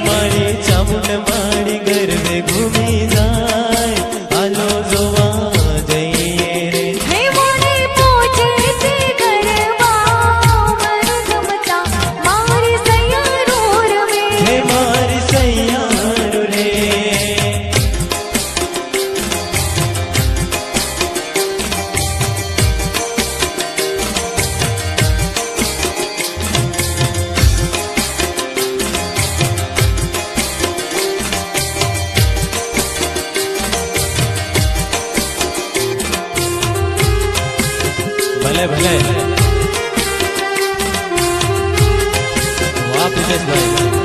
મારી ચામુંડ ભલે ભલે. વાહ પ્રિતેશભાઈ